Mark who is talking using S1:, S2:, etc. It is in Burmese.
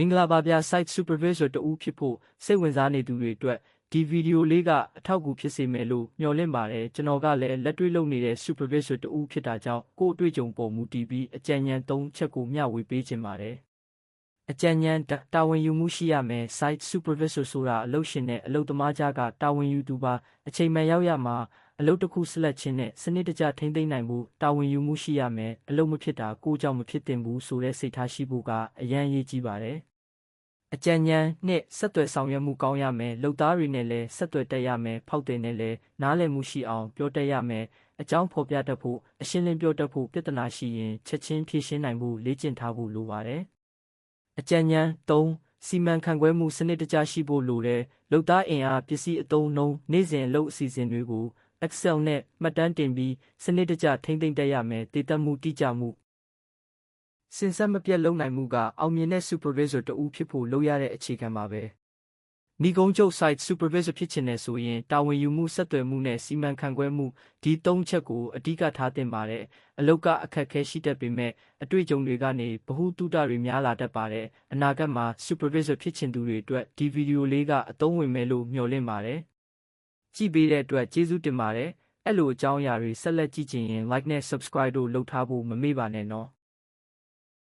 S1: မင်္ဂလာပါဗျာ site supervisor တူဖြစ်ဖို့စိတ်ဝင်စားနေသူတွေအတွက်ဒီဗီဒီယိုလေးကအထောက်အကူဖြစ်စေမယ်လို့မျှော်လင့်ပါတယ်ကျွန်တော်ကလည်းလက်တွေ့လုပ်နေတဲ့ supervisor တူဖြစ်တာကြောင့်ကိုယ့်အတွေ့အကြုံပေါ်မူတည်ပြီးအကြံဉာဏ်၃ချက်ကိုမျှဝေပေးခြင်းပါတယ် အကြံဉာဏ်တာတာဝန်ယူမှုရှိရမယ် site supervisor ဆိုတာအလုပ်ရှင်နဲ့အလုပ်သမားကြားကတာဝန်ယူသူပါအချိန်မှန်ရောက်ရမှာအလုပ်တစ်ခုဆက်လက်ခြင်းနဲ့စနစ်တကျထိန်းသိမ်းနိုင်မှုတာဝန်ယူမှုရှိရမယ်အလုပ်မဖြစ်တာကိုယ့်ကြောင့်မဖြစ်တင်ဘူးဆိုတဲ့စိတ်ထားရှိဖို့ကအရန်အရေးကြီးပါတယ်အကြံဉာဏ်နဲ့ဆက်သွယ်ဆောင်ရွက်မှုကောင်းရမယ်လုပ်သားတွေနဲ့လည်းဆက်သွယ်တက်ရမယ်ဖောက်တယ်နဲ့လည်းနားလည်မှုရှိအောင်ပြောတတ်ရမယ်အကြောင်းဖော်ပြတတ်ဖို့အရှင်းလင်းပြောတတ်ဖို့ပြဿနာရှိရင်ချက်ချင်းဖြေရှင်းနိုင်ဖို့လေ့ကျင့်ထားဖို့လိုပါတယ် အကြံဉာဏ်၃စီမံခန့်ခွဲမှုစနစ်တကျရှိဖို့လိုတယ်လုပ်သားအင်အားပစ္စည်းအသုံးနှုန်းနေ့စဉ်အလုပ်အစီအစဉ်တွေကို Excel နဲ့မှတ်တမ်းတင်ပြီးစနစ်တကျထိမ့်သိမ့်တတ်ရမယ်တည်တတ်မှုတိကျမှုစင်ဆက်မပြတ်လုံနိုင်မှုကအောင်မြင်တဲ့ supervisor တဦးဖြစ်ဖို့လိုရတဲ့အခြေခံပါပဲ။ ဤကုန်းချုပ် site supervisor ဖြစ်ချင်တယ်ဆိုရင်တာဝန်ယူမှုဆက်သွယ်မှုနဲ့စီမံခန့်ခွဲမှုဒီသုံးချက်ကိုအဓိကထားသင့်ပါတယ်။အလောက်ကအခက်အခဲရှိတတ်ပေမဲ့အတွေ့အကြုံတွေကနေဗဟုသုတတွေများလာတတ်ပါတယ်။အနာဂတ်မှာ supervisor ဖြစ်ချင်သူတွေအတွက်ဒီဗီဒီယိုလေးကအသုံးဝင်မယ်လို့မျှော်လင့်ပါတယ်။ကြည့်ပေးတဲ့အတွက်ကျေးဇူးတင်ပါတယ်။အဲ့လိုအကြောင်းအရာတွေဆက်လက်ကြည့်ချင်ရင် like နဲ့ subscribe တို့လုပ်ထားဖို့မမေ့ပါနဲ့နော်။